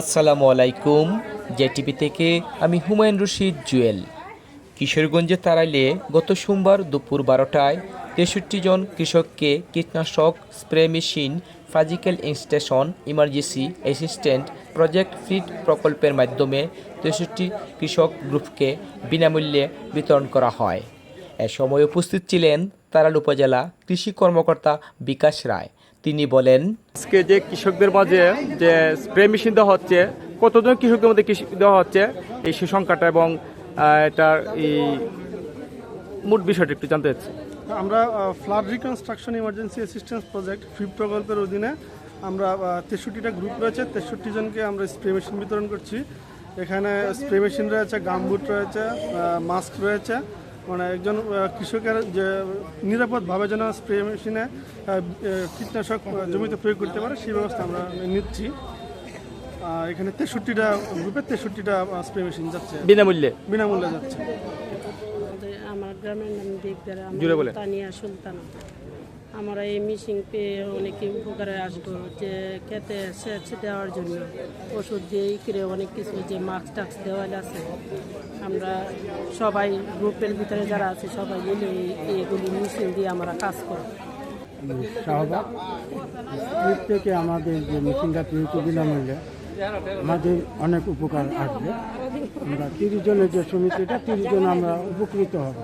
আসসালামু আলাইকুম, জেটিভি থেকে আমি হুমায়ুন রশিদ জুয়েল। কিশোরগঞ্জে তাড়াইলে গত সোমবার দুপুর বারোটায় তেষট্টি জন কৃষককে কীটনাশক, স্প্রে মেশিন, ফাজিক্যাল ইনস্টেশন, ইমার্জেন্সি অ্যাসিস্ট্যান্ট, প্রজেক্ট ফিড প্রকল্পের মাধ্যমে তেষট্টি কৃষক গ্রুপকে বিনামূল্যে বিতরণ করা হয়। এ সময় উপস্থিত ছিলেন তারাল উপজেলা কৃষি কর্মকর্তা বিকাশ রায়। তিনি বলেন আজকে যে কৃষকদের মাঝে যে স্প্রে মেশিন দেওয়া হচ্ছে কতজন কৃষকদের মধ্যে কৃষি দেওয়া হচ্ছে এই সুসংখ্যাটা এবং এটার এই মোট বিষয়টা একটু জানতে চাচ্ছি। আমরা flood reconstruction emergency assistance project ফিপ প্রকল্পের অধীনে আমরা তেষট্টিটা গ্রুপ রয়েছে তেষট্টি জনকে আমরা স্প্রে মেশিন বিতরণ করছি। এখানে স্প্রে মেশিন রয়েছে গামবুট রয়েছে মাস্ক রয়েছে মানে একজন কৃষকের যে নিরাপদভাবে যেন স্প্রে মেশিনে কীটনাশক জমিতে প্রয়োগ করতে পারে সেই ব্যবস্থা আমরা নিচ্ছি। এখানে তেষট্টিটা গ্রুপে তেষট্টিটা স্প্রে মেশিন যাচ্ছে। বিনামূল্যে? বিনামূল্যে যাচ্ছে। আমার গ্রামের নাম দেবদারা আমার জুড়ে বলে তানিয়া সুলতানা। আমরা এই মেশিন পেয়ে অনেকে উপকারে আসব যে খেতে সেচ দেওয়ার জন্য। ওষুধ দিয়ে করে অনেক কিছু, যে মাস্ক টাক্স দেওয়া আছে। আমরা সবাই গ্রুপের ভিতরে যারা আছে, সবাই মিলে এই- এইগুলি মেশিন দিয়ে আমরা কাজ করি। শাহবাগ থেকে আমাদের যে মেশিনটা পেয়েছে বিনামূল্যে, আমাদের অনেক উপকার আসবে। আমরা তিরিশ জনের যে সমিতিটা তিরিশ জন আমরা উপকৃত হব।